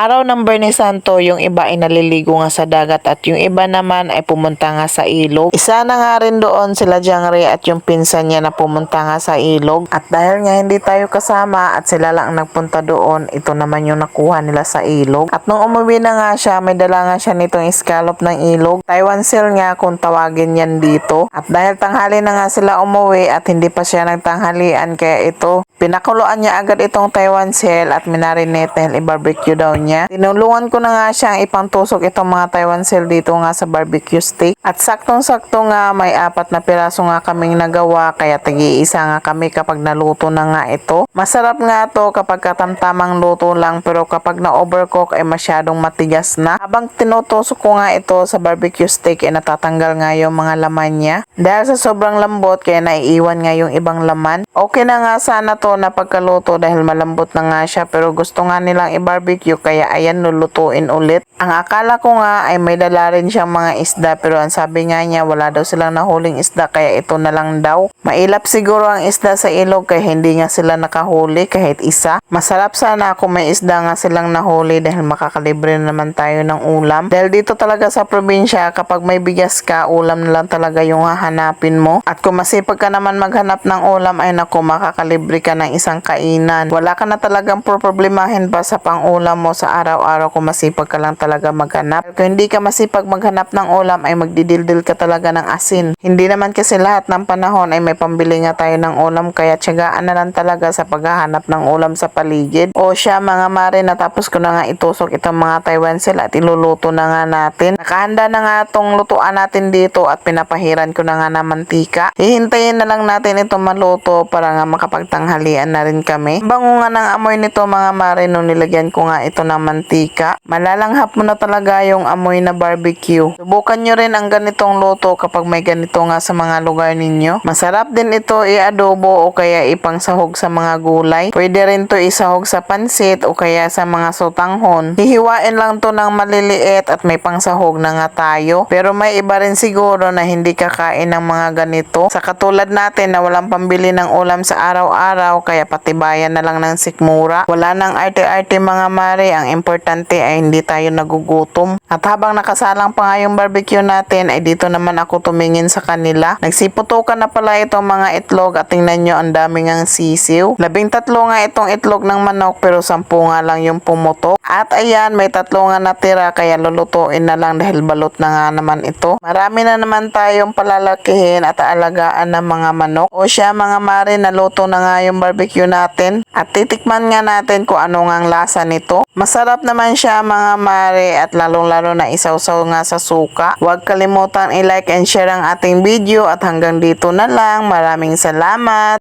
araw ng Bernie Santo, yung iba ay naliligo nga sa dagat at yung iba naman ay pumunta nga sa ilog. Isa na nga rin doon sila Jangre at yung pinsan niya na pumunta nga sa ilog. At dahil nga hindi tayo kasama at sila lang ang nagpunta doon, ito naman yung nakuha nila sa ilog. At nung umuwi na nga siya, may dala nga siya nitong scallop ng ilog. Taiwan seal nga kung tawagin yan dito. At dahil tanghali na nga sila umuwi at hindi pa siya nagtanghalian kaya ito, pinakuluan niya agad itong Taiwan seal at minarinate dahil i-barbecue daw niya. Tinulungan ko na nga siyang ipangtusok itong mga Taiwan seal dito nga sa barbecue stick. At saktong-sakto nga may apat na piraso nga kaming nagawa kaya tagi-isa nga kami kapag naluto na nga ito. Masarap nga to kapag katamtamang luto lang pero kapag na-overcook ay masyadong matigas na. Habang tinutusok ko nga ito sa barbecue stick ay natatanggal nga yung mga laman niya. Dahil sa sobrang lambot kaya naiiwan nga yung ibang laman. Okay na nga sana to na pagkaluto dahil malambot na nga siya pero gusto nga nilang i-barbecue kaya ayan lulutuin ulit. Ang akala ko nga ay may dala rin siyang mga isda pero ang sabi nga niya wala daw silang nahuling isda kaya ito na lang daw. Mailap siguro ang isda sa ilog kaya hindi nga sila nakahuli kahit isa. Masarap sana kung may isda nga silang nahuli dahil makakalibre naman tayo ng ulam. Dahil dito talaga sa probinsya kapag may bigas ka ulam na lang talaga yung hahanapin mo. At kung masipag ka naman maghanap ng ulam ay naku makakalibre ka ng isang kainan. Wala ka na talagang problemahin pa sa pang-ulam mo sa araw-araw kung masipag ka lang talaga maghanap. Kung hindi ka masipag maghanap ng ulam ay magdidildil ka talaga ng asin. Hindi naman kasi lahat ng panahon ay may pambili nga tayo ng ulam kaya tiyagaan na lang talaga sa paghahanap ng ulam sa paligid. O siya mga mare natapos ko na nga itusok itong mga Taiwan sila at iluluto na nga natin. Nakahanda na nga itong lutuan natin dito at pinapahiran ko na nga ng mantika. Hihintayin na lang natin itong maluto para nga makapagtanghalian na rin kami. Bango nga ng amoy nito mga mare nung nilagyan ko nga ito ng mantika. Malalanghap mo na talaga yung amoy na barbecue. Subukan nyo rin ang ganitong luto kapag may ganito nga sa mga lugar ninyo. Masarap din ito i-adobo o kaya ipangsahog sa mga gulay. Pwede rin to isahog sa pansit o kaya sa mga sotanghon. Hihiwain lang to ng maliliit at may pangsahog na nga tayo. Pero may iba rin siguro na hindi kakain ng mga ganito. Sa katulad natin na walang pambili ng ulam sa araw-araw kaya patibayan na lang ng sikmura. Wala nang arte-arte mga mare. Ang importante ay hindi tayo nagugutom. At habang nakasalang pa nga yung barbecue natin ay dito naman ako tumingin sa kanila. Nagsiputukan na pala itong mga itlog at tingnan nyo ang daming ang sisiw. Labing tatlo nga itong itlog ng manok pero sampu nga lang yung pumutok. At ayan may tatlo nga natira kaya lulutuin na lang dahil balot na nga naman ito. Marami na naman tayong palalakihin at aalagaan ng mga manok. O siya mga mare naluto na nga yung barbecue natin. At titikman nga natin kung ano nga ang lasa nito. Masarap naman siya mga mare at lalong-lalo na isawsaw nga sa suka. Huwag kalimutan i-like and share ang ating video at hanggang dito na lang. Maraming salamat.